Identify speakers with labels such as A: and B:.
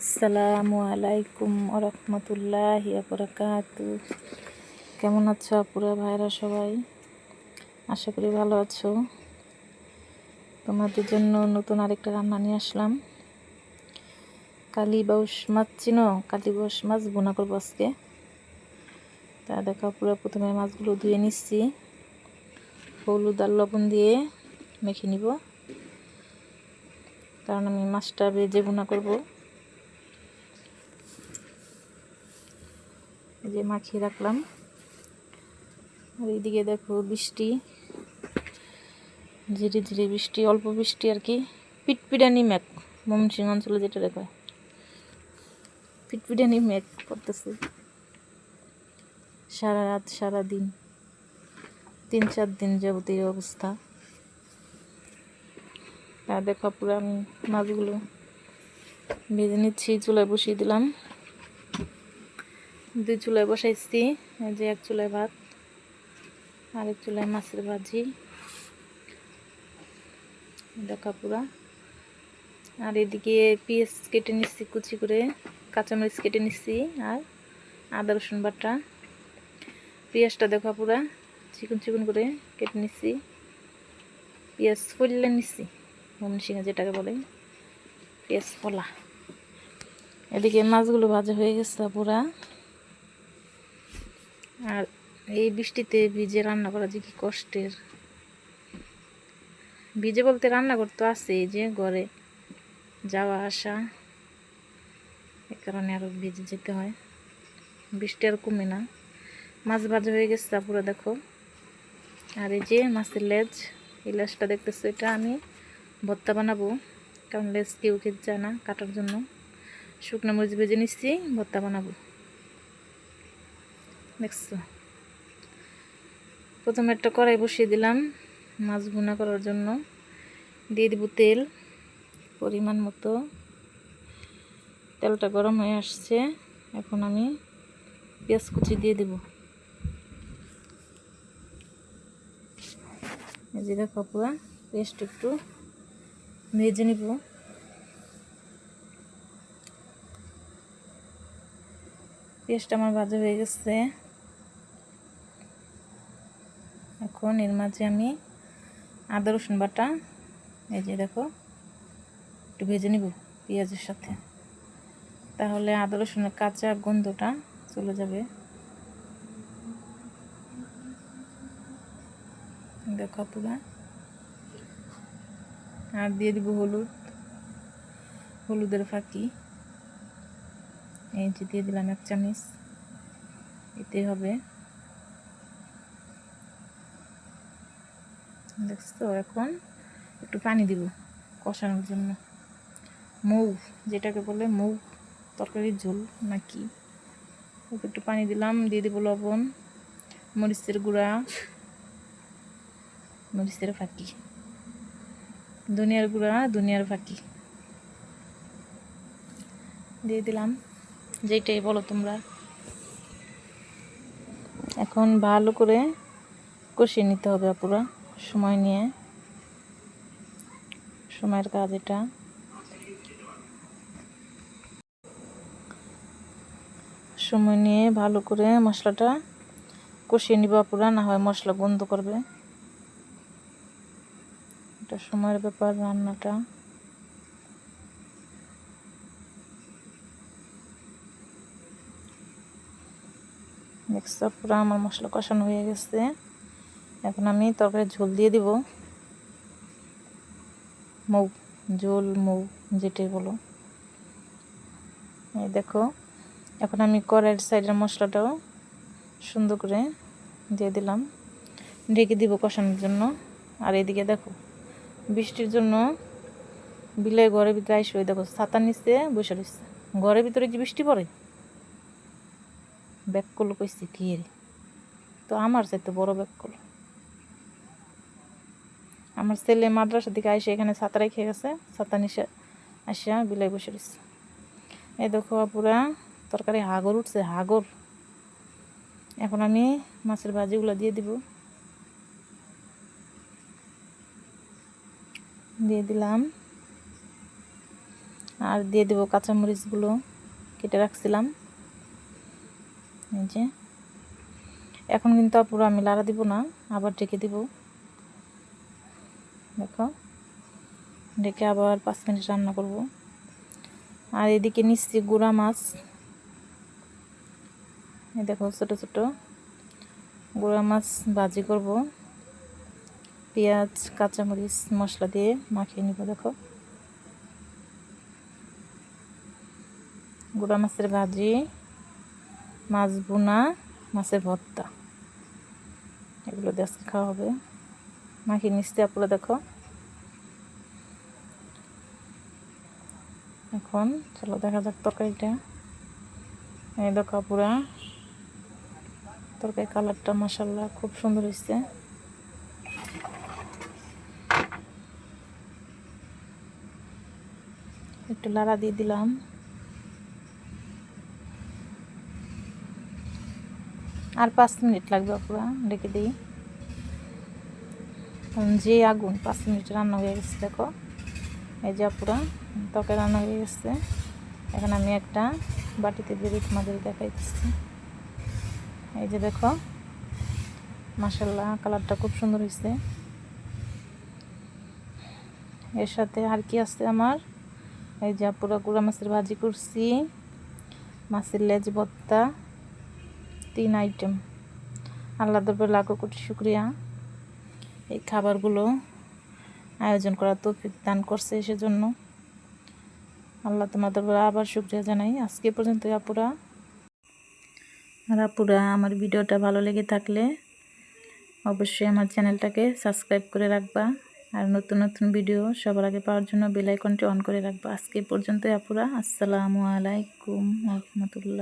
A: আসসালামু আলাইকুম রহমতুল্লাহ বরকাতু কেমন আছো আপুরা ভাইরা সবাই? আশা করি ভালো আছো। তোমাদের জন্য নতুন আরেকটা রান্না নিয়ে আসলাম। কালি বাউস মাছ চিনো? কালি বাউস মাছ বোনা করব আজকে। তা দেখা পুরো প্রথমে মাছগুলো ধুয়ে নিচ্ছি। হলুদ আর লবণ দিয়ে মেখে নিব। কারণ আমি মাছটা ভেজে বোনা করব এই যে মাখিয়ে রাখলাম। আর এইদিকে দেখো বৃষ্টি ধীরে ধীরে বৃষ্টি, অল্প বৃষ্টি আর কি। পিটপিটানি ম্যাক ময়মনসিংহ অঞ্চলে যেটা দেখা। পিটপিটানি ম্যাক করতেছে। সারা রাত, সারা দিন, তিন চার দিন যাবতীয় অবস্থা। আর দেখো পুরো আমি মাছগুলো ভেজে নিচ্ছি, চুলায় বসিয়ে দিলাম। দুই চুলায় বসাইছি, এই যে এক চুলায় ভাত, আরেক চুলায় মাছের ভাজি দেখা পুরা আর এদিকে পেঁয়াজ কেটে নিচ্ছি, কুচি করে, কাঁচামরিচ কেটে নিচ্ছি, আর আদা, রসুন বাটা। পেঁয়াজটা দেখা পুরা চিকন চিকন করে কেটে নিচ্ছি। পেঁয়াজ ফলে নিচ্ছি মনসিংহ যেটাকে বলে, পেঁয়াজ ফলা। এদিকে মাছগুলো ভাজা হয়ে গেছে পুরা আর এই বৃষ্টিতে ভিজে রান্না করা যে কি কষ্টের। ভিজে বলতে রান্না করতে আছে যে ঘরে যাওয়া, আসা, এ কারণে আরও ভিজে যেতে হয়। বৃষ্টি আর কমে না। মাছ ভাজা হয়ে গেছে পুরো দেখো। আর এই যে মাছের লেজ, এই লেজটা দেখতেছো, এটা আমি ভর্তা বানাবো, কারণ লেজ কেউ খেতে চায় না কাটার জন্য। শুকনো মরিচ ভেজে নিচ্ছি, ভর্তা বানাবো। দেখছ? প্রথমে একটা কড়াই বসিয়ে দিলাম মাছ ভুনা করার জন্য। দিয়ে দিব তেল, পরিমাণ মতো। তেলটা গরম হয়ে আসছে, এখন আমি পেঁয়াজ কুচি দিয়ে দেব। জিরা কাপুয়া পেস্ট একটু ভেজে নিব। পেস্টটা আমার ভাজা হয়ে গেছে। এখন এর মাঝে আমি আদা, রসুন বাটা, এই যে দেখো, একটু ভেজে নিব পেঁয়াজের সাথে। তাহলে আদা, রসুনের কাঁচা গন্ধটা চলে যাবে। দেখো পুরা আর দিয়ে দিব হলুদ, হলুদের ফাঁকি। এই যে দিয়ে দিলাম এক চামচ, এতে হবে দেখছ এখন একটু পানি দিব কষানোর জন্য। মৌ, যেটাকে বলে মৌ তরকারির ঝোল নাকি? ওকে একটু পানি দিলাম, দিয়ে দিব লবণ, মরিচের গুঁড়া, মরিচের ফাঁকি। দুনিয়ার গুঁড়া দুনিয়ার ফাঁকি। দিয়ে দিলাম যেটাই বলো তোমরা। এখন ভালো করে কষিয়ে নিতে হবে আপুরা। সময় নিয়ে, সময়ের কাজ এটা। সময় নিয়ে ভালো করে মশলাটা কষিয়ে নিব আপুরা না হয় মশলা বন্ধ করবে। এটা সময়ের ব্যাপার, রান্নাটা। দেখছ পুরো আমার মশলা কষানো হয়ে গেছে। এখন আমি তরকারি ঝোল দিয়ে দিব। মৌ ঝোল মৌ যেটাই বলো। এই দেখো, এখন আমি কড়াইয়ের সাইডের মশলাটাও সুন্দর করে দিয়ে দিলাম। ঢেকে দিব কষানোর জন্য। আর এদিকে দেখো, বৃষ্টির জন্য বিলে ঘরের ভিতরে আইসে ওই দেখো ছাতার নিচে বসে রয়েছে। ঘরের ভিতরে কি বৃষ্টি পড়ে ব্যাক করল কইছে, কি তো আমার চাইতে বড় ব্যাক করল আমার ছেলে মাদ্রাসার দিকে আইসে এখানে ছাতা রেখে গেছে, ছাতা নিচে আসিয়া বিলাই বসে রয়েছে এই দেখো পুরা তরকারি হাগর উঠছে, হাগর। এখন আমি মাছের ভাজিগুলো দিয়ে দিব। দিয়ে দিলাম। আর দিয়ে দেবো কাঁচামরিচগুলো, কেটে রাখছিলাম। এই যে। এখন কিন্তু পুরো আমি লাড়া দিব না, আবার ডেকে দিব। দেখো। ডেকে আবার পাঁচ মিনিট রান্না করব। আর এদিকে নিচ্ছি গুঁড়া মাছ। দেখো, ছোটো ছোটো। গুঁড়া মাছ ভাজি করব। পেঁয়াজ, কাঁচামরিচ, মশলা দিয়ে মাখিয়ে নিব, দেখো। গুঁড়া মাছের ভাজি, মাছ বোনা মাছের ভর্তা। এগুলো দিয়ে আজকে খাওয়া হবে। মাখিয়ে নিচ্ছি আপনারা দেখো। এখন চলো দেখা যাক তরকারিটা। এই দেখো পুরা তরকারি কালারটা মাসাল্লাহ খুব সুন্দর হয়েছে একটু লাড়া দিয়ে দিলাম। আর পাঁচ মিনিট লাগবে পুরা রেখে দিই। যে আগুন, পাঁচ মিনিট রান্না হয়ে গেছে, দেখো। এই যে পুরা তরকারি রান্না হয়ে গেছে। এখন আমি একটা বাটিতে দিয়ে তোমাদের দেখাইতেছি। এই যে দেখো মাসাল্লাহ কালারটা খুব সুন্দর হয়েছে এর সাথে আর কি আছে আমার? এই যে পুরো গুঁড়া মাছের ভাজি করছি, মাছের লেজ ভত্তা তিন আইটেম। আল্লাহ দরবার লাখো কোটি শুক্রিয়া। এই খাবারগুলো আয়োজন করা তৌফিক দান করছে সেজন্য। আল্লাহ তোমাদের আবার শুক্রিয়া জানাই। আজকে পর্যন্ত আপুরা। আর আপুরা, আমার ভিডিওটা ভালো লেগে থাকলে অবশ্যই আমার চ্যানেলটাকে সাবস্ক্রাইব করে রাখবা। আর নতুন নতুন ভিডিও সবার আগে পাওয়ার জন্য বেলাইকনটি অন করে রাখবা। আজকে পর্যন্ত আপুরা। আসসালামু আলাইকুম রহমতুল্লাহ।